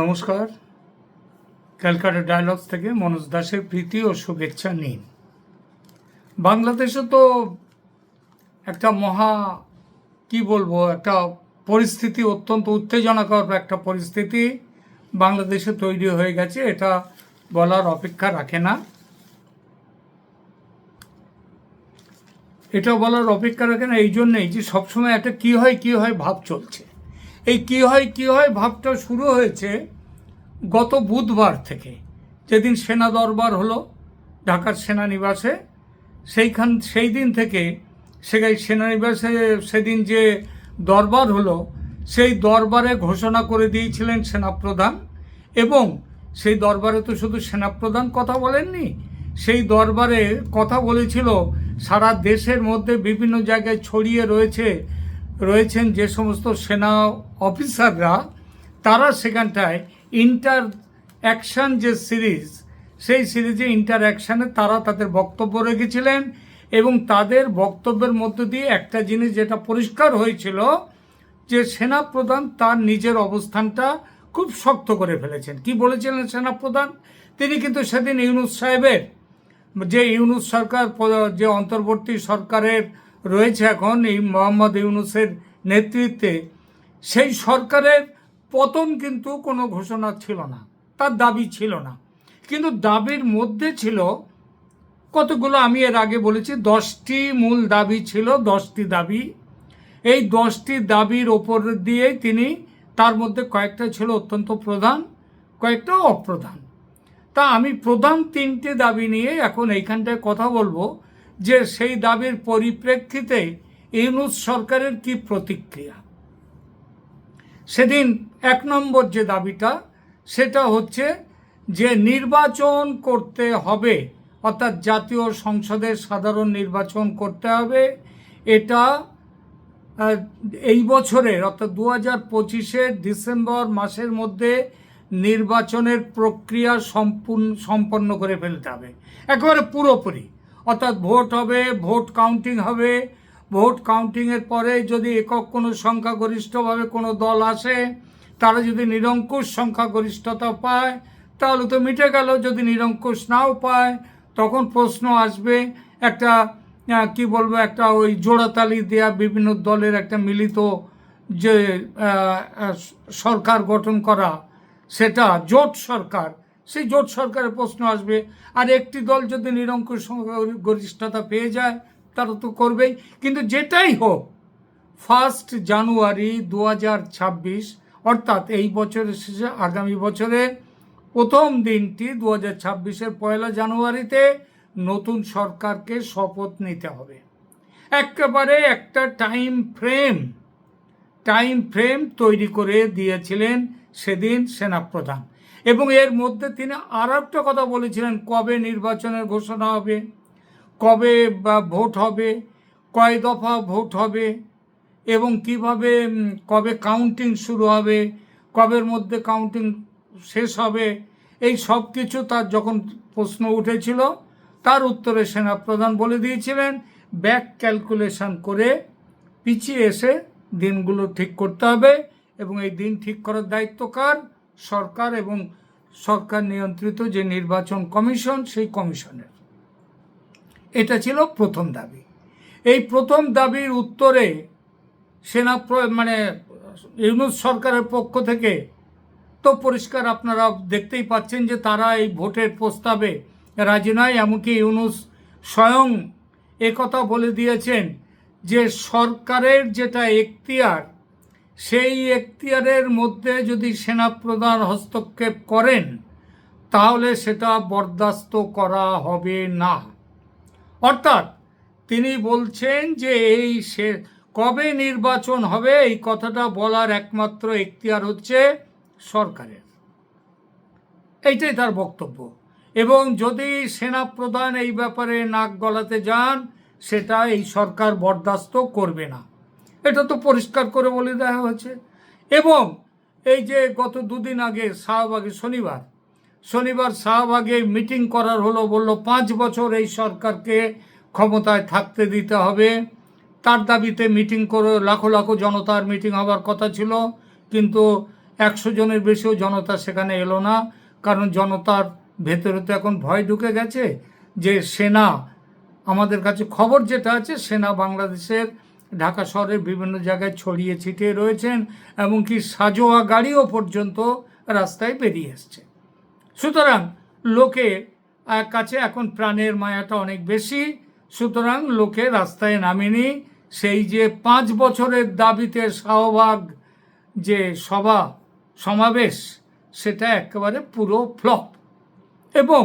নমস্কার। ক্যালকাটা ডায়ালগস থেকে মনোজ দাসের প্রীতি ও শুভেচ্ছা নিন। বাংলাদেশে তো একটা মহা, কি বলব, একটা পরিস্থিতি, অত্যন্ত উত্তেজনাকর একটা পরিস্থিতি বাংলাদেশে তৈরি হয়ে গেছে, এটা বলার অপেক্ষা রাখে না। এটা বলার অপেক্ষা রাখে না, এই জন্যেই যে সবসময় একটা কী হয় কী হয় ভাব চলছে। এই কী হয় কী হয়, ভাবটা শুরু হয়েছে গত বুধবার থেকে। যেদিন সেনা দরবার হলো, ঢাকার সেনানিবাসে, সেইখান, সেই দিন থেকে সেখানে সেনানিবাসে সেদিন যে দরবার হলো, সেই দরবারে ঘোষণা করে দিয়েছিলেন সেনাপ্রধান এবং সেই দরবারে তো শুধু সেনাপ্রধান কথা বলেননি, সেই দরবারে কথা বলেছিল সারা দেশের মধ্যে বিভিন্ন জায়গায় ছড়িয়ে রয়েছে রয়েছেন যে সমস্ত সেনা অফিসাররা, তারা সেখানটায় ইন্টার অ্যাকশন যে সিরিজ, সেই সিরিজে ইন্টার অ্যাকশানে তারা তাদের বক্তব্য রেখেছিলেন এবং তাদের বক্তব্যের মধ্য দিয়ে একটা জিনিস যেটা পরিষ্কার হয়েছিল যে সেনাপ্রধান তার নিজের অবস্থানটা খুব শক্ত করে ফেলেছেন। কি বলেছিলেন সেনাপ্রধান? তিনি কিন্তু সেদিন ইউনুস সাহেবের, যে ইউনুস সরকার, যে অন্তর্বর্তী সরকারের রয়েছে এখন এই মোহাম্মদ ইউনুসের নেতৃত্বে। সেই সরকারের পতন কিন্তু কোনো ঘোষণা ছিল না, তার দাবি ছিল না। কিন্তু দাবির মধ্যে ছিল কতগুলো, আমি এর আগে বলেছি, দশটি মূল দাবি ছিল, দশটি দাবি। এই দশটি দাবির ওপর দিয়েই তিনি, তার মধ্যে কয়েকটা ছিল অত্যন্ত প্রধান, কয়েকটা অপ্রধান। তা আমি প্রধান তিনটে দাবি নিয়ে এখন এইখানটায় কথা বলব। যে সেই দাবির পরিপ্রেক্ষিতে ইউনুস সরকারের কি প্রতিক্রিয়া? সেদিন এক নম্বর যে দাবিটা, সেটা হচ্ছে যে নির্বাচন করতে হবে, অর্থাৎ জাতীয় সংসদের সাধারণ নির্বাচন করতে হবে, এটা এই বছরের, অর্থাৎ দু হাজার পঁচিশের ডিসেম্বর মাসের মধ্যে নির্বাচনের প্রক্রিয়া সম্পূর্ণ, সম্পন্ন করে ফেলতে হবে। একেবারে পুরোপুরি। অর্থাৎ ভোট হবে, ভোট কাউন্টিং হবে। ভোট কাউন্টিংয়ের পরে যদি একক কোনো সংখ্যাগরিষ্ঠভাবে কোনো দল আসে, তারা যদি নিরঙ্কুশ সংখ্যাগরিষ্ঠতা পায়, তাহলে তো মিটে গেল। যদি নিরঙ্কুশ নাও পায়, তখন প্রশ্ন আসবে একটা কি বলব, একটা ওই জোড়াতালি দেয়া বিভিন্ন দলের একটা মিলিত যে সরকার গঠন করা, সেটা জোট সরকার সেই জোট সরকারের প্রশ্ন আসবে। আর একটি দল যদি নিরঙ্কুশ গরিষ্ঠতা পেয়ে যায়, তারা তো করবেই। কিন্তু যেটাই হোক ফার্স্ট জানুয়ারি দু অর্থাৎ এই বছরের শেষে, আগামী বছরের প্রথম দিনটি দু হাজার ছাব্বিশের পয়লা জানুয়ারিতে নতুন সরকারকে শপথ নিতে হবে। একেবারে একটা টাইম ফ্রেম টাইম ফ্রেম তৈরি করে দিয়েছিলেন সেদিন সেনাপ্রধান। এবং এর মধ্যে তিনি আর একটা কথা বলেছিলেন, কবে নির্বাচনের ঘোষণা হবে, কবে বা ভোট হবে, কয় দফা ভোট হবে, এবং কীভাবে কবে কাউন্টিং শুরু হবে, কবের মধ্যে কাউন্টিং শেষ হবে, এই সব কিছু তার যখন প্রশ্ন উঠেছিল, তার উত্তরে সেনাপ্রধান বলে দিয়েছিলেন, ব্যাক ক্যালকুলেশন করে পিছিয়ে এসে দিনগুলো ঠিক করতে হবে, এবং এই দিন ঠিক করার দায়িত্ব কার? সরকার এবং সরকার নিয়ন্ত্রিত যে নির্বাচন কমিশন, সেই কমিশনের। এটা ছিল প্রথম দাবি। এই প্রথম দাবির উত্তরে সেনা মানে ইউনুস সরকারের পক্ষ থেকে তো পরিষ্কার আপনারা দেখতেই পাচ্ছেন যে তারা এই ভোটের প্রস্তাবে রাজি নয়, এমনকি ইউনুস স্বয়ং একথা বলে দিয়েছেন যে সরকারের যেটা এখতিয়ার সেই এখতিয়ারের মধ্যে যদি সেনাপ্রধান হস্তক্ষেপ করেন, তাহলে সেটা বরদাস্ত করা হবে না। অর্থাৎ তিনি বলছেন যে এই সে কবে নির্বাচন হবে, এই কথাটা বলার একমাত্র এখতিয়ার হচ্ছে সরকারের। এইটাই তার বক্তব্য। এবং যদি সেনাপ্রধান এই ব্যাপারে নাক গলাতে যান, সেটা এই সরকার বরদাস্ত করবে না। এটা তো পরিষ্কার করে বলে দেওয়া হয়েছে। এবং এই যে গত দুদিন আগে শাহবাগে শনিবার শনিবার শাহবাগে মিটিং করার হলো, বলল পাঁচ বছর এই সরকারকে ক্ষমতায় থাকতে দিতে হবে। তার দাবিতে মিটিং করে লাখো লাখো জনতার মিটিং হবার কথা ছিল, কিন্তু একশো জনের বেশিও জনতা সেখানে এলো না, কারণ জনতার ভেতরে তো এখন ভয় ঢুকে গেছে যে সেনা, আমাদের কাছে খবর যেটা আছে, সেনা বাংলাদেশের ঢাকা শহরের বিভিন্ন জায়গায় ছড়িয়ে ছিটিয়ে রয়েছেন এমনকি সাজোয়া গাড়িও পর্যন্ত রাস্তায় বেরিয়ে এসছে। সুতরাং লোকে কাছে এখন প্রাণের মায়াটা অনেক বেশি, সুতরাং লোকে রাস্তায় নামেনি। সেই যে পাঁচ বছরের দাবিতে শাহবাগ যে সভা, সমাবেশ, সেটা একেবারে পুরো ফ্লপ। এবং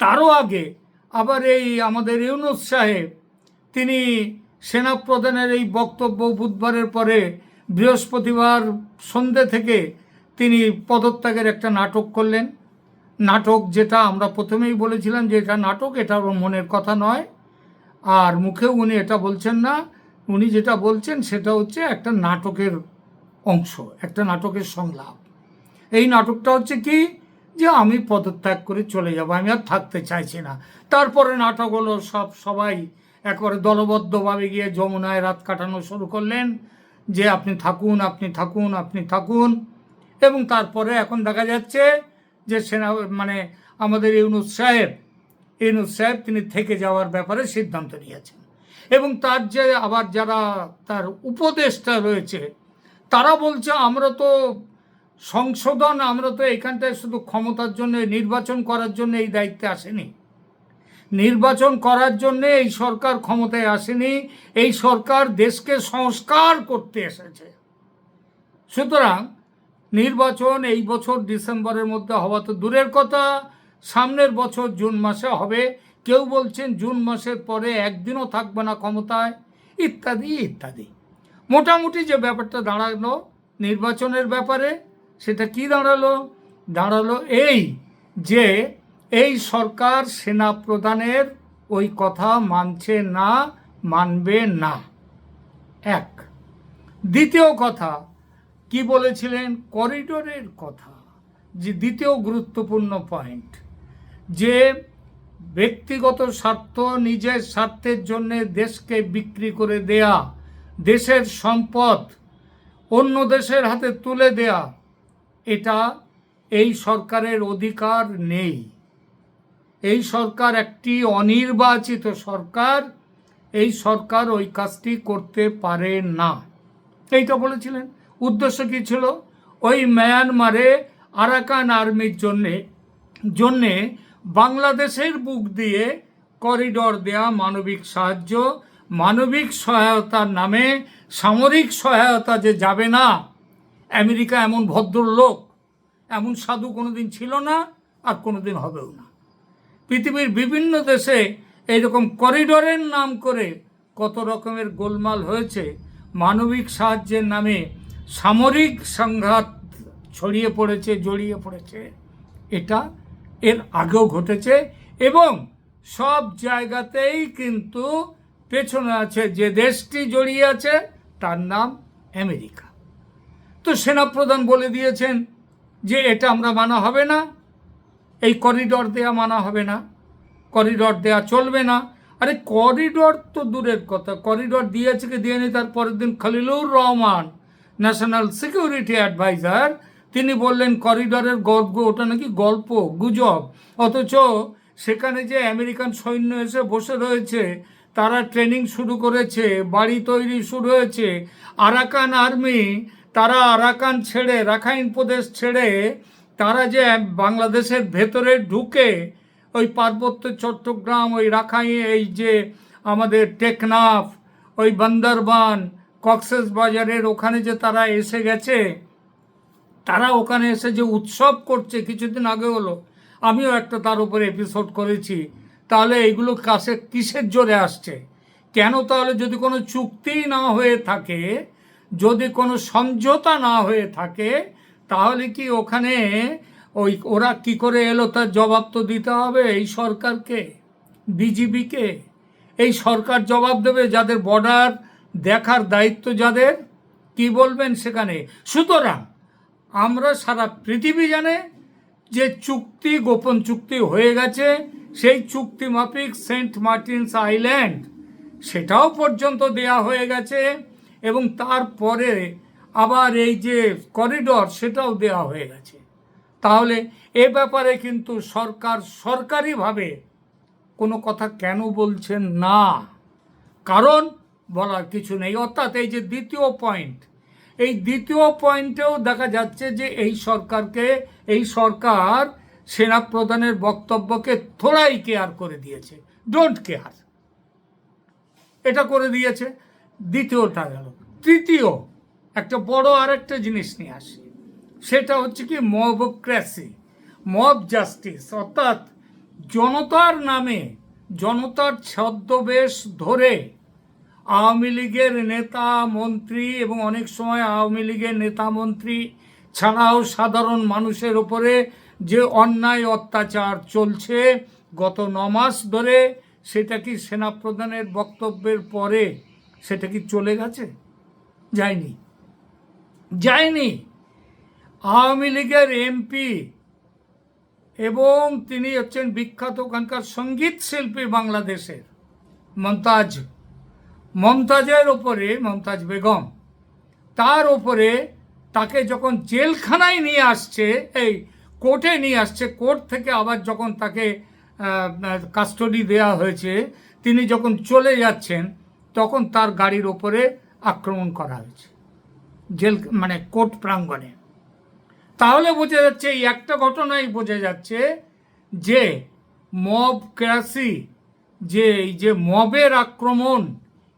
তারও আগে আবার এই আমাদের ইউনুস সাহেব, তিনি সেনাপ্রধানের এই বক্তব্য বুধবারের পরে বৃহস্পতিবার সন্ধ্যে থেকে তিনি পদত্যাগের একটা নাটক করলেন। নাটক যেটা আমরা প্রথমেই বলেছিলাম যে এটা নাটক, এটা মনের কথা নয়। আর মুখেও উনি এটা বলছেন না, উনি যেটা বলছেন সেটা হচ্ছে একটা নাটকের অংশ, একটা নাটকের সংলাপ। এই নাটকটা হচ্ছে কি যে আমি পদত্যাগ করে চলে যাব, আমি আর থাকতে চাইছি না। তারপরে নাটক হলো সব, সবাই একবারে দলবদ্ধভাবে গিয়ে যমুনায় রাত কাটানো শুরু করলেন যে আপনি থাকুন আপনি থাকুন আপনি থাকুন। এবং তারপরে এখন দেখা যাচ্ছে যে সেনা মানে আমাদের ইউনুস সাহেব ইউনুস সাহেব তিনি থেকে যাওয়ার ব্যাপারে সিদ্ধান্ত নিয়েছেন। এবং তার যে, আবার যারা তার উপদেষ্টা রয়েছে, তারা বলছে, আমরা তো সংশোধন, আমরা তো এখানটায় শুধু ক্ষমতার জন্য, নির্বাচন করার জন্য এই দায়িত্বে আসেনি। নির্বাচন করার জন্য এই সরকার ক্ষমতায় আসেনি, এই সরকার দেশকে সংস্কার করতে এসেছে। সুতরাং নির্বাচন এই বছর ডিসেম্বরের মধ্যে হওয়া তো দূরের কথা, সামনের বছর জুন মাসে হবে। কেউ বলছেন জুন মাসের পরে একদিনও থাকবে না ক্ষমতায়, ইত্যাদি ইত্যাদি। মোটামুটি যে ব্যাপারটা দাঁড়াল নির্বাচনের ব্যাপারে, সেটা কি দাঁড়াল? দাঁড়াল এই যে এই সরকার সেনা প্রধানের ওই কথা মানছে না, মানবে না। এক। দ্বিতীয় কথা, কি বলেছিলেন? করিডোরের কথা, যে দ্বিতীয় গুরুত্বপূর্ণ পয়েন্ট, যে ব্যক্তিগত স্বার্থ নিজের স্বার্থের জন্য দেশকে বিক্রি করে দেয়া, দেশের সম্পদ অন্য দেশের হাতে তুলে দেয়া, এটা এই সরকারের অধিকার নেই। এই সরকার একটি অনির্বাচিত সরকার, এই সরকার ওই কাজটি করতে পারে না। এইটা বলেছিলেন। উদ্দেশ্য কী ছিল? ওই মায়ানমারে আরাকান আর্মির জন্যে জন্যে বাংলাদেশের বুক দিয়ে করিডর দেয়া মানবিক সাহায্য, মানবিক সহায়তার নামে সামরিক সহায়তা যে যাবে না, আমেরিকা এমন ভদ্রলোক, এমন সাধু কোনোদিন ছিল না আর কোনোদিন হবেও না। পৃথিবীর বিভিন্ন দেশে এইরকম করিডোরের নাম করে কত রকমের গোলমাল হয়েছে। মানবিক সাহায্যের নামে সামরিক সংঘাত ছড়িয়ে পড়েছে, জড়িয়ে পড়েছে। এটা এর আগেও ঘটেছে এবং সব জায়গাতেই কিন্তু পেছনে আছে যে দেশটি জড়িয়ে আছে, তার নাম আমেরিকা। তো সেনাপ্রধান বলে দিয়েছেন যে এটা আমরা মানা হবে না। এই করিডর দেয়া মানা হবে না। করিডর দেয়া চলবে না। আরে করিডর তো দূরের কথা। করিডর দিয়েছে কি দিয়ে নি তার পরের দিন Khalilur Rahman national security adviser তিনি বললেন করিডরের গল্প, ওটা নাকি গল্প, গুজব। অথচ সেখানে যে আমেরিকান সৈন্য এসে বসে রয়েছে, তারা ট্রেনিং শুরু করেছে, বাড়ি তৈরি শুরু হয়েছে। আরাকান আর্মি তারা আরাকান ছেড়ে, রাখাইন প্রদেশ ছেড়ে তারা যে বাংলাদেশের ভেতরে ঢুকে ওই পার্বত্য চট্টগ্রাম, ওই রাখাই এই যে আমাদের টেকনাফ, ওই বান্দরবান, কক্সেস বাজারের ওখানে যে তারা এসে গেছে, তারা ওখানে এসে যে উৎসব করছে, কিছুদিন আগে হলো, আমিও একটা তার উপরে এপিসোড করেছি। তাহলে এইগুলো কাছে কিসের জোরে আসছে? কেন তাহলে যদি কোনো চুক্তি না হয়ে থাকে, যদি কোনো সমঝোতা না হয়ে থাকে তাহলে কি ওখানে ওই ওরা কি করে এলো তার জবাব তো দিতে হবে? এই সরকারকে, বিজিবিকে। এই সরকার জবাব দেবে যাদের বর্ডার দেখার দায়িত্ব যাদের। কি বলবেন সেখানে? সুতরাং আমরা সারা পৃথিবী জানে যে চুক্তি, গোপন চুক্তি হয়ে গেছে। সেই চুক্তি মাফিক সেন্ট মার্টিনস আইল্যান্ড, সেটাও পর্যন্ত দেয়া হয়ে গেছে। এবং তারপরে আবার এই যে করিডর সেটাও দেওয়া হয়ে গেছে। তাহলে এ ব্যাপারে কিন্তু সরকার সরকারিভাবে কোনো কথা কেন বলছেন না? কারণ বলার কিছু নেই। অর্থাৎ এই যে দ্বিতীয় পয়েন্ট এই দ্বিতীয় পয়েন্টেও দেখা যাচ্ছে যে এই সরকারকে, এই সরকার সেনা প্রধানের বক্তব্যকে থোড়াই কেয়ার করে দিয়েছে। ডোন্ট কেয়ার এটা করে দিয়েছে। দ্বিতীয়টা গেল। তৃতীয় একটা বড় আরেকটা জিনিস নিয়ে আসি। সেটা হচ্ছে কি মবক্রেসি মব জাস্টিস, অর্থাৎ জনতার নামে, জনতার ছদ্মবেশ ধরে আওয়ামী লীগের নেতা, মন্ত্রী এবং অনেক সময় আওয়ামী লীগের নেতা, মন্ত্রী ছাড়াও সাধারণ মানুষের ওপরে যে অন্যায় অত্যাচার চলছে গত ন মাস ধরে, সেটা কি সেনাপ্রধানের বক্তব্যের পরে সেটা কি চলে গেছে? যায়নি। যায়নি। আওয়ামী লীগের এমপি এবং তিনি হচ্ছেন বিখ্যাত ওখানকার সংগীত শিল্পী বাংলাদেশের মমতাজ। মমতাজের ওপরে, মমতাজ বেগম, তার ওপরে তাকে যখন জেলখানায় নিয়ে আসছে, এই কোর্টে নিয়ে আসছে, কোর্ট থেকে আবার যখন তাকে কাস্টডি দেওয়া হয়েছে, তিনি যখন চলে যাচ্ছেন, তখন তার গাড়ির ওপরে আক্রমণ করা হয়েছে। জেল মানে কোর্ট প্রাঙ্গণে। তাহলে বোঝা যাচ্ছে, এই একটা ঘটনাই বোঝা যাচ্ছে যে মব ক্রাসি যে এই যে মবের আক্রমণ,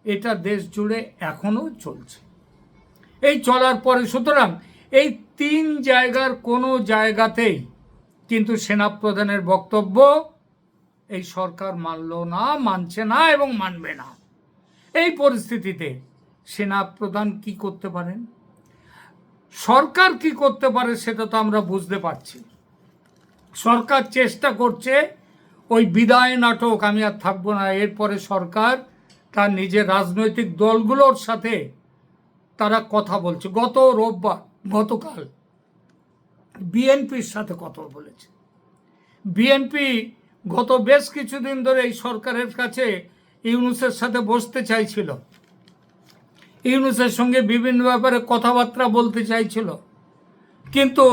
এটা দেশ জুড়ে এখনও চলছে। এই চলার পরে সুতরাং এই তিন জায়গার কোনো জায়গাতেই কিন্তু সেনাপ্রধানের বক্তব্য, এই সরকার মানল না, মানছে না এবং মানবে না। এই পরিস্থিতিতে সেনাপ্রধান কি করতে পারেন? সরকার কি করতে পারে সেটা তো আমরা বুঝতে পারছি। সরকার চেষ্টা করছে ওই বিদায় নাটক, আমি আর থাকব না, এরপরে সরকার তার নিজের রাজনৈতিক দলগুলোর সাথে তারা কথা বলছে। গত রোববার, গতকাল বিএনপির সাথে কথা বলেছে। বিএনপি গত বেশ কিছুদিন ধরে এই সরকারের কাছে ইউনুসের সাথে বসতে চাইছিল। ইউনুসের সঙ্গে বিভিন্ন ব্যাপারে কথাবার্তা বলতে চাইছিল। কিন্তু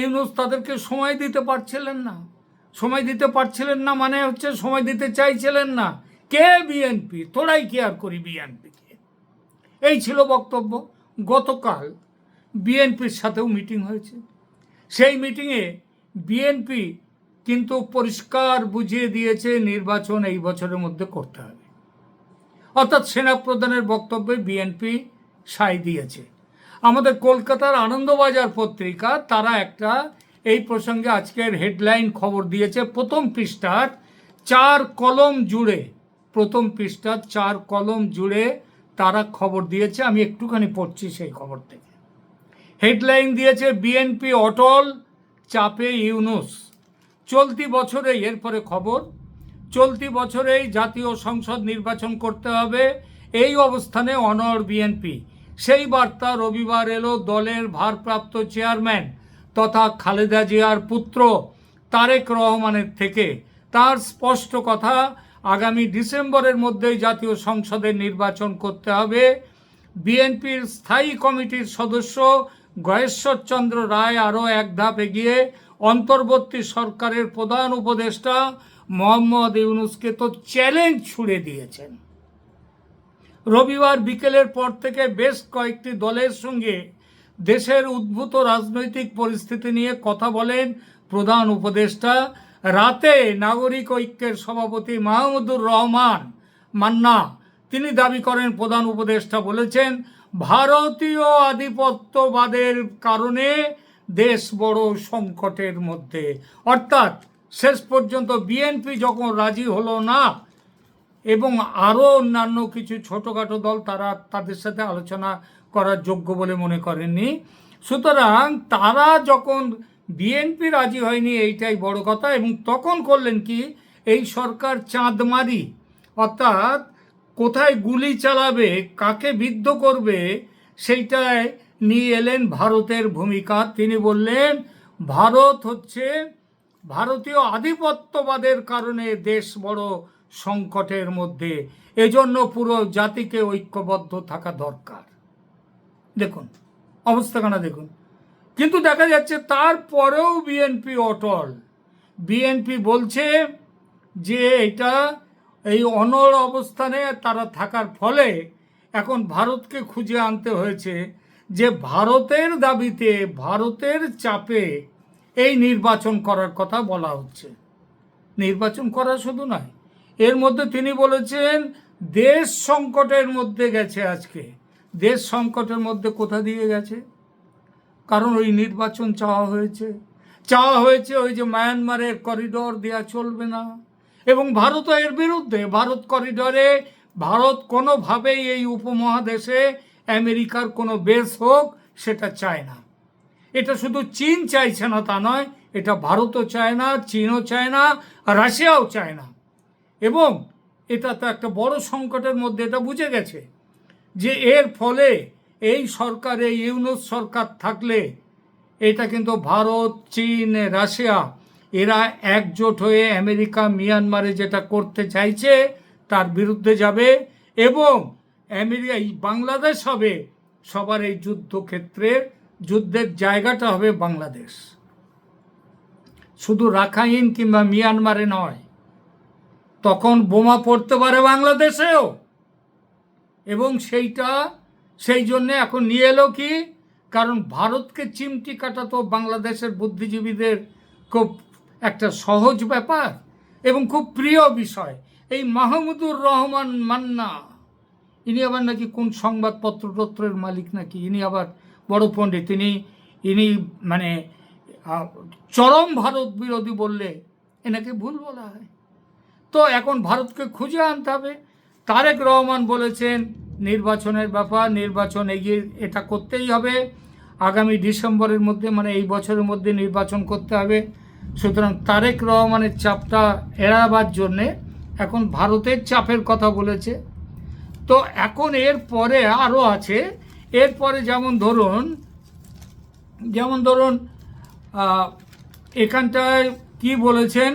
ইউনুস তাদেরকে সময় দিতে পারছিলেন না। সময় দিতে পারছিলেন না মানে হচ্ছে সময় দিতে চাইছিলেন না। কে বিএনপি? তোরাই কেয়ার করি বিএনপিকে? এই ছিল বক্তব্য। গতকাল বিএনপির সাথেও মিটিং হয়েছে। সেই মিটিংয়ে বিএনপি কিন্তু পরিষ্কার বুঝিয়ে দিয়েছে নির্বাচন এই বছরের মধ্যে করতে হবে। অর্থাৎ সেনাপ্রধানের বক্তব্যে বিএনপি সাই দিয়েছে। আমাদের কলকাতার আনন্দবাজার পত্রিকা, তারা একটা এই প্রসঙ্গে আজকের হেডলাইন খবর দিয়েছে। প্রথম পৃষ্ঠার চার কলম জুড়ে, প্রথম পৃষ্ঠার চার কলম জুড়ে তারা খবর দিয়েছে। আমি একটুখানি পড়ছি সেই খবর থেকে। হেডলাইন দিয়েছে বিএনপি অটল, চাপে ইউনুস। চলতি বছরে এরপরে খবর চলতি বছরেই জাতীয় সংসদ নির্বাচন করতে হবে। এই অবস্থানে অনর বিএনপি। সেই বার্তা রবিবার এলো দলের ভারপ্রাপ্ত চেয়ারম্যান তথা খালেদা জিয়ার পুত্র তারেক রহমানের থেকে। তার স্পষ্ট কথা, আগামী ডিসেম্বরের মধ্যেই জাতীয় সংসদের নির্বাচন করতে হবে। বিএনপির স্থায়ী কমিটির সদস্য গয়েশ্বরচন্দ্র রায় আরও এক ধাপ এগিয়ে অন্তর্বর্তী সরকারের প্রধান উপদেষ্টা মোহাম্মদ ইউনুসকে তো চ্যালেঞ্জ ছুড়ে দিয়েছেন। রবিবার বিকেলের পর থেকে বেশ কয়েকটি দলের সঙ্গে দেশের উদ্ভূত রাজনৈতিক পরিস্থিতি নিয়ে কথা বলেন প্রধান উপদেষ্টা। রাতে নাগরিক ঐক্যের সভাপতি মাহমুদুর রহমান মান্না, তিনি দাবি করেন, প্রধান উপদেষ্টা বলেছেন, ভারতীয় আধিপত্যবাদের কারণে দেশ বড় সংকটের মধ্যে। অর্থাৎ শেষ পর্যন্ত বিএনপি যখন রাজি হলো না, এবং আরও অন্যান্য কিছু ছোটোখাটো দল তারা তাদের সাথে আলোচনা করার যোগ্য বলে মনে করেননি। সুতরাং তারা যখন বিএনপি রাজি হয়নি, এইটাই বড় কথা, এবং তখন করলেন কি? এই সরকার চাঁদমারি, অর্থাৎ কোথায় গুলি চালাবে, কাকে বিদ্ধ করবে, সেইটায় নিয়ে এলেন ভারতের ভূমিকা। তিনি বললেন, ভারত হচ্ছে ভারতীয় আধিপত্যবাদের কারণে দেশ বড় সংকটের মধ্যে। এজন্য পুরো জাতিকে ঐক্যবদ্ধ থাকা দরকার। দেখুন, অবস্থাখানা দেখুন। কিন্তু দেখা যাচ্ছে তারপরেও বিএনপি অটল। বিএনপি বলছে যে এটা এই অনড় অবস্থানে তারা থাকার ফলে এখন ভারতকে খুঁজে আনতে হয়েছে যে ভারতের দাবিতে, ভারতের চাপে এই নির্বাচন করার কথা বলা হচ্ছে। নির্বাচন করা শুধু নয়, এর মধ্যে তিনি বলেছেন, দেশ সংকটের মধ্যে গেছে আজকে। দেশ সংকটের মধ্যে কোথা দিয়ে গেছে? কারণ ওই নির্বাচন চাওয়া হয়েছে। চাওয়া হয়েছে ওই যে মায়ানমারের করিডোর দেওয়া চলবে না। এবং ভারতও এর বিরুদ্ধে, ভারত করিডোরে ভারত কোনোভাবেই এই উপমহাদেশে আমেরিকার কোনো বেস হোক, সেটা চায় না। এটা শুধু চীন চাইছে না, তা নয়, এটা ভারতও চায় না, চীনও চায় না রাশিয়াও চায় না। এবং এটা তো একটা বড় সংকটের মধ্যে এটা বুঝে গেছে যে এর ফলে এই সরকার ইউনুস সরকার থাকলে এটা কিন্তু ভারত, চীন, রাশিয়া, এরা একজোট হয়ে আমেরিকা, মিয়ানমারে যেটা করতে চাইছে তার বিরুদ্ধে যাবে এবং আমেরিকা বাংলাদেশ হবে সবার এই যুদ্ধক্ষেত্রের যুদ্ধের জায়গাটা হবে বাংলাদেশ। শুধু রাখাইন কিংবা মিয়ানমারে নয়, তখন বোমা পড়তে পারে বাংলাদেশেও। এবং সেইটা, সেই জন্যে এখন নিয়ে এলো কি? কারণ ভারতকে চিমটি কাটা তো বাংলাদেশের বুদ্ধিজীবীদের খুব একটা সহজ ব্যাপার এবং খুব প্রিয় বিষয়। এই মাহমুদুর রহমান মান্না, ইনি আবার নাকি কোন সংবাদপত্র টত্রের মালিক নাকি? ইনি আবার বড় পণ্ডিত। তিনি, ইনি মানে চরম ভারত বিরোধী বললে এনাকে ভুল বলা হয়। তো এখন ভারতকে খুঁজে আনতে হবে। তারেক রহমান বলেছেন, নির্বাচনের ব্যাপার, নির্বাচন এগিয়ে এটা করতেই হবে। আগামী ডিসেম্বরের মধ্যে মানে এই বছরের মধ্যে নির্বাচন করতে হবে। সুতরাং তারেক রহমানের চাপটা এড়াবার জন্যে এখন ভারতের চাপের কথা বলেছে। তো এখন এর পরে আরও আছে এরপরে যেমন ধরুন যেমন ধরুন এখানটায় কি বলেছেন?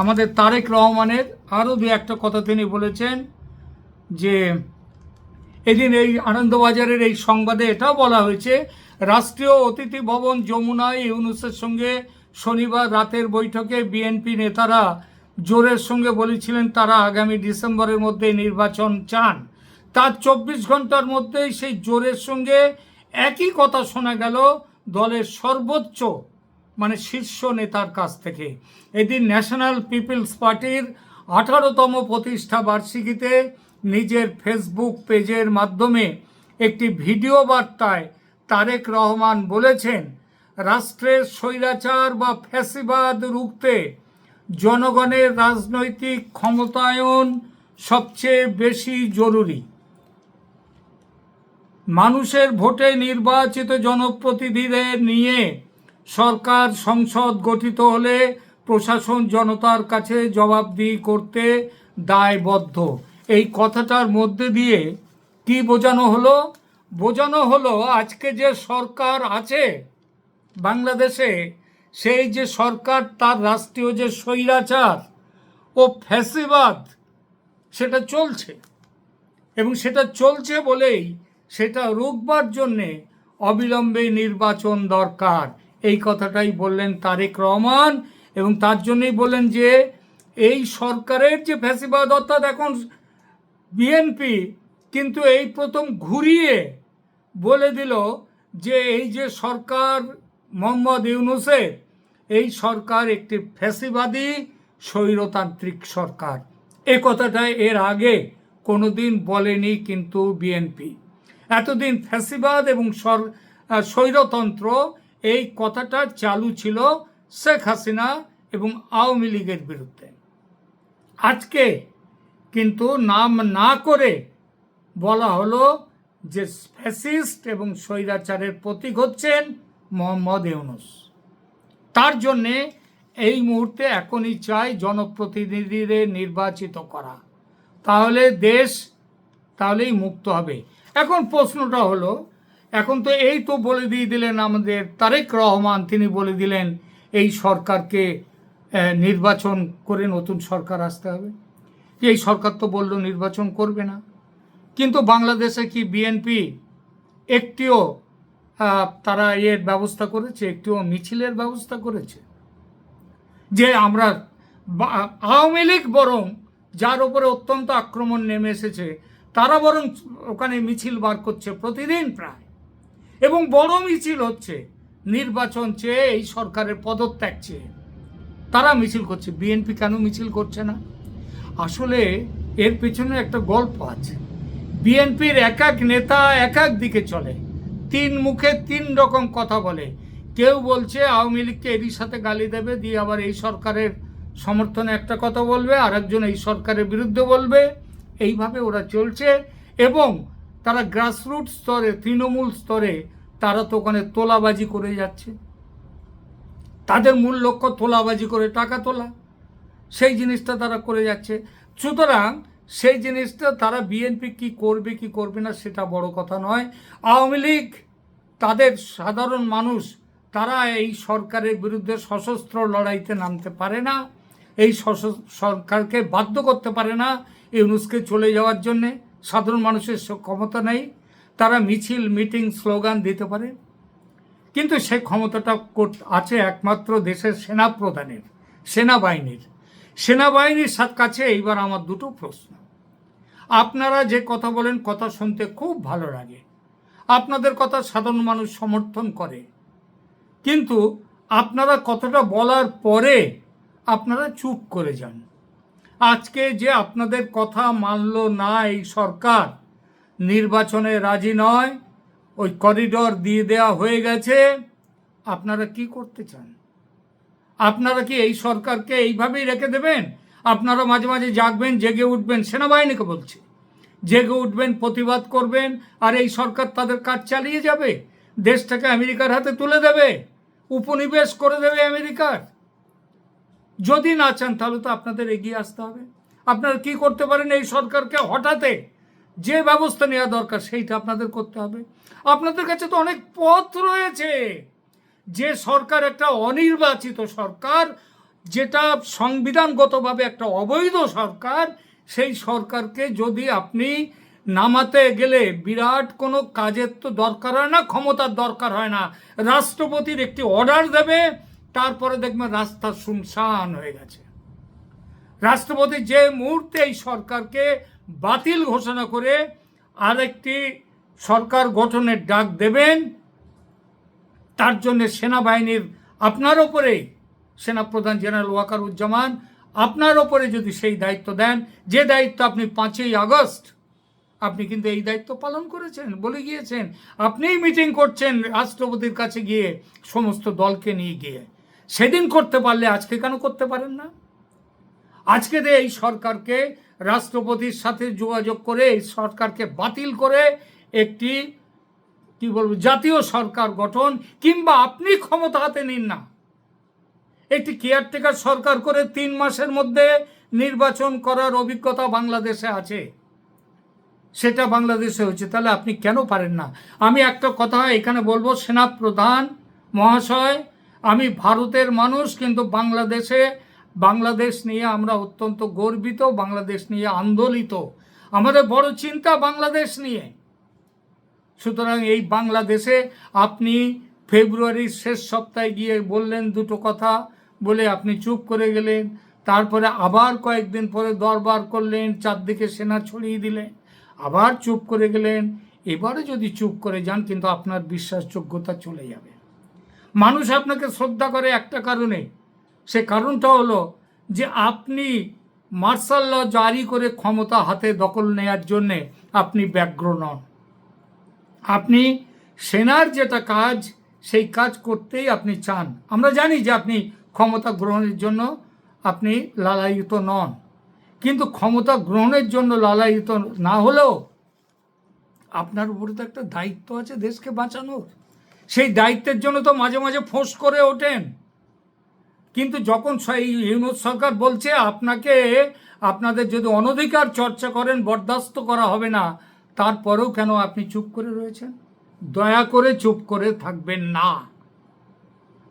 আমাদের তারেক রহমানের আরও দু একটা কথা তিনি বলেছেন যে, এদিন এই আনন্দবাজারের এই সংবাদে এটাও বলা হয়েছে, রাষ্ট্রীয় অতিথি ভবন যমুনায় ইউনুসের সঙ্গে শনিবার রাতের বৈঠকে বিএনপি নেতারা জোরের সঙ্গে বলেছিলেন তারা আগামী ডিসেম্বরের মধ্যে নির্বাচন চান। তার চব্বিশ ঘণ্টার মধ্যেই সেই জোরের সঙ্গে একই কথা শোনা গেল দলের সর্বোচ্চ মানে শীর্ষ নেতার কাছ থেকে। এদিন ন্যাশনাল পিপলস পার্টির আঠারোতম প্রতিষ্ঠা বার্ষিকীতে নিজের ফেসবুক পেজের মাধ্যমে একটি ভিডিও বার্তায় তারেক রহমান বলেছেন, রাষ্ট্রের স্বৈরাচার বা ফ্যাসিবাদ রুখতে জনগণের রাজনৈতিক ক্ষমতায়ন সবচেয়ে বেশি জরুরি। মানুষের ভোটে নির্বাচিত জনপ্রতিনিধিদের নিয়ে সরকার সংসদ গঠিত হলে প্রশাসন জনতার কাছে জবাবদিহি করতে দায়বদ্ধ। এই কথাটার মধ্যে দিয়ে কি বোঝানো হলো? বোঝানো হলো আজকে যে সরকার আছে বাংলাদেশে, সেই যে সরকার, তার রাষ্ট্রীয় যে স্বৈরাচার ও ফ্যাসিবাদ, সেটা চলছে। এবং সেটা চলছে বলেই সেটা রুখবার জন্যে অবিলম্বে নির্বাচন দরকার। এই কথাটাই বললেন তারেক রহমান এবং তার জন্যই বললেন যে, এই সরকারের যে ফ্যাসিবাদ, অর্থাৎ এখন বিএনপি কিন্তু এই প্রথম ঘুরিয়ে বলে দিল যে, এই যে সরকার মোহাম্মদ ইউনুসের এই সরকার একটি ফ্যাসিবাদী স্বৈরতান্ত্রিক সরকার। এ কথাটা এর আগে কোনোদিন বলেনি কিন্তু বিএনপি। এতদিন ফ্যাসিবাদ এবং স্বৈরতন্ত্র এই কথাটা চালু ছিল শেখ হাসিনা এবং আওয়ামী লীগের বিরুদ্ধে। আজকে কিন্তু নাম না করে বলা হলো যে ফ্যাসিস্ট এবং স্বৈরাচারের প্রতীক হচ্ছেন মোহাম্মদ ইউনুস। তার জন্যে এই মুহূর্তে এখনই চাই জনপ্রতিনিধিদের নির্বাচিত করা। তাহলে দেশ তাহলেই মুক্ত হবে। এখন প্রশ্নটা হলো, এখন তো এই তো বলে দিয়ে দিলেন আমাদের তারেক রহমান, তিনি বলে দিলেন এই সরকারকে নির্বাচন করে নতুন সরকার আসতে হবে। এই সরকার তো বলল নির্বাচন করবে না। কিন্তু বাংলাদেশে কি বিএনপি একটিও তারা এর ব্যবস্থা করেছে, একটিও মিছিলের ব্যবস্থা করেছে? যে আমরা আওয়ামী লীগ বরং যার উপরে অত্যন্ত আক্রমণ নেমে এসেছে তারা বরং ওখানে মিছিল বার করছে প্রতিদিন প্রায়। এবং বড় মিছিল হচ্ছে, নির্বাচন চেয়ে এই সরকারের পদত্যাগ চেয়ে। তারা মিছিল করছে, বিএনপি কেন মিছিল করছে না? আসলে এর পেছনে একটা গল্প আছে। বিএনপির এক এক নেতা এক এক দিকে চলে, তিন মুখে তিন রকম কথা বলে। কেউ বলছে, আওয়ামী লীগকে এরই সাথে গালি দেবে, দিয়ে আবার এই সরকারের সমর্থনে একটা কথা বলবে আর একজন এই সরকারের বিরুদ্ধে বলবে। এইভাবে ওরা চলছে এবং তারা গ্রাসরুট স্তরে, তৃণমূল স্তরে তারা তো ওখানে তোলাবাজি করে যাচ্ছে। তাদের মূল লক্ষ্য তোলাবাজি করে টাকা তোলা। সেই জিনিসটা তারা করে যাচ্ছে। সুতরাং সেই জিনিসটা তারা বিএনপি কি করবে কি করবে না সেটা বড় কথা নয়। আওয়ামী লীগ, তাদের সাধারণ মানুষ, তারা এই সরকারের বিরুদ্ধে সশস্ত্র লড়াইতে নামতে পারে না। এই সরকারকে বাধ্য করতে পারে না। ইউনুসকে চলে যাওয়ার জন্যে সাধারণ মানুষের ক্ষমতা নেই, তারা মিছিল, মিটিং, স্লোগান দিতে পারে। কিন্তু সে ক্ষমতাটা আছে একমাত্র দেশের সেনাপ্রধানের, সেনাবাহিনীর। সেনাবাহিনীর সাথে কাছে এইবার আমার দুটো প্রশ্ন। আপনারা যে কথা বলেন কথা শুনতে খুব ভালো লাগে। আপনাদের কথা সাধারণ মানুষ সমর্থন করে। কিন্তু আপনারা কতটা বলার পরে আপনারা চুপ করে যান। আজকে যে আপনাদের কথা মানল না এই সরকার, নির্বাচনে রাজি নয়, ওই করিডর দিয়ে দেওয়া হয়ে গেছে, আপনারা কি করতে চান? আপনারা কি এই সরকারকে এইভাবেই রেখে দেবেন? আপনারা মাঝে মাঝে জাগবেন, জেগে উঠবেন, সেনাবাহিনীকে বলছে। জেগে উঠবেন, প্রতিবাদ করবেন, আর এই সরকার তাদের কাজ চালিয়ে যাবে, দেশটাকে আমেরিকার হাতে তুলে দেবে, উপনিবেশ করে দেবে আমেরিকার। যদি না চান, তাহলে তো আপনাদের এগিয়ে আসতে হবে। আপনারা কি করতে পারেন? এই সরকারকে হঠাতে যে ব্যবস্থা নেওয়া দরকার, সেইটা আপনাদের করতে হবে। আপনাদের কাছে তো অনেক পথ রয়েছে। যে সরকার একটা অনির্বাচিত সরকার, যেটা সংবিধানগতভাবে একটা অবৈধ সরকার, সেই সরকারকে যদি আপনি নামাতে গেলে বিরাট কোনো কাজের তো দরকার হয় না, ক্ষমতার দরকার হয় না। রাষ্ট্রপতির একটি অর্ডার দেবে তারপরে দেখবেন রাস্তা শুনশান হয়ে গেছে। রাষ্ট্রপতি যে মুহূর্তে এই সরকারকে বাতিল ঘোষণা করে আরেকটি সরকার গঠনের ডাক দেবেন, তার জন্য সেনাবাহিনীর আপনার ওপরে সেনাপ্রধান জেনারেল ওয়াকারুজ্জামান, আপনার ওপরে যদি সেই দায়িত্ব দেন, যে দায়িত্ব আপনি পাঁচই আগস্ট, আপনি কিন্তু এই দায়িত্ব পালন করেছেন, বলে গিয়েছেন। আপনিই মিটিং করছেন রাষ্ট্রপতির কাছে গিয়ে সমস্ত দলকে নিয়ে গিয়ে। সেদিন করতে পারলে আজকে কেন করতে পারেন না? আজকে দিয়ে এই সরকারকে রাষ্ট্রপতির সাথে যোগাযোগ করে, এই সরকারকে বাতিল করে একটি, কি বলব, জাতীয় সরকার গঠন, কিংবা আপনি ক্ষমতা হাতে নিন না। একটি কেয়ারটেকার সরকার করে তিন মাসের মধ্যে নির্বাচন করার অভিজ্ঞতা বাংলাদেশে আছে। সেটা বাংলাদেশে হচ্ছে তাহলে আপনি কেন পারেন না? আমি একটা কথা এখানে বলব, সেনাপ্রধান মহাশয় আমি ভারতের মানুষ, কিন্তু বাংলাদেশে, বাংলাদেশ নিয়ে আমরা অত্যন্ত গর্বিত, বাংলাদেশ নিয়ে আন্দোলিত। আমাদের বড় চিন্তা বাংলাদেশ নিয়ে। সুতরাং এই বাংলাদেশে আপনি ফেব্রুয়ারির শেষ সপ্তাহে গিয়ে বললেন দুটো কথা, বলে আপনি চুপ করে গেলেন। তারপরে আবার কয়েকদিন পরে দরবার করলেন, চারদিকে সেনা ছড়িয়ে দিলেন। আবার চুপ করে গেলেন। এবারে যদি চুপ করে যান, কিন্তু আপনার বিশ্বাসযোগ্যতা চলে যাবে। মানুষ আপনাকে শ্রদ্ধা করে একটা কারণে। সে কারণটা হলো যে আপনি মার্শাল ল জারি করে ক্ষমতা হাতে দখল নেয়ার জন্যে আপনি ব্যগ্র নন। আপনি সেনার যেটা কাজ, সেই কাজ করতেই আপনি চান। আমরা জানি যে আপনি ক্ষমতা গ্রহণের জন্য আপনি লালায়িত নন। কিন্তু ক্ষমতা গ্রহণের জন্য লালায়িত না হলেও আপনার উপরে তো একটা দায়িত্ব আছে দেশকে বাঁচানোর। সেই দায়িত্বের জন্য তো মাঝে মাঝে ফোঁস করে ওঠেন। কিন্তু যখন সেই ইউনুস সরকার বলছে, আপনাকে, আপনাদের যদি অনধিকার চর্চা করেন, বরদাস্ত করা হবে না, তারপরেও কেন আপনি চুপ করে রয়েছেন? দয়া করে চুপ করে থাকবেন না।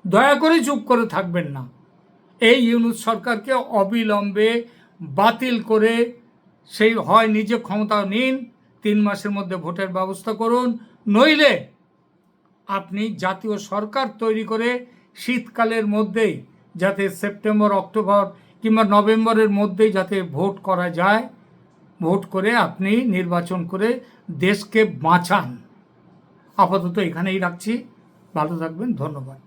দয়া করে চুপ করে থাকবেন না। এই ইউনুস সরকারকে অবিলম্বে বাতিল করে সেই হয় নিজে ক্ষমতা নিন, তিন মাসের মধ্যে ভোটের ব্যবস্থা করুন, নইলে আপনি জাতীয় সরকার তৈরি করে শীতকালের মধ্যেই যাতে সেপ্টেম্বর, অক্টোবর কিংবা নভেম্বরের মধ্যেই যাতে ভোট করা যায়, ভোট করে আপনি নির্বাচন করে দেশকে বাঁচান। আপাতত এখানেই রাখছি। ভালো থাকবেন। ধন্যবাদ।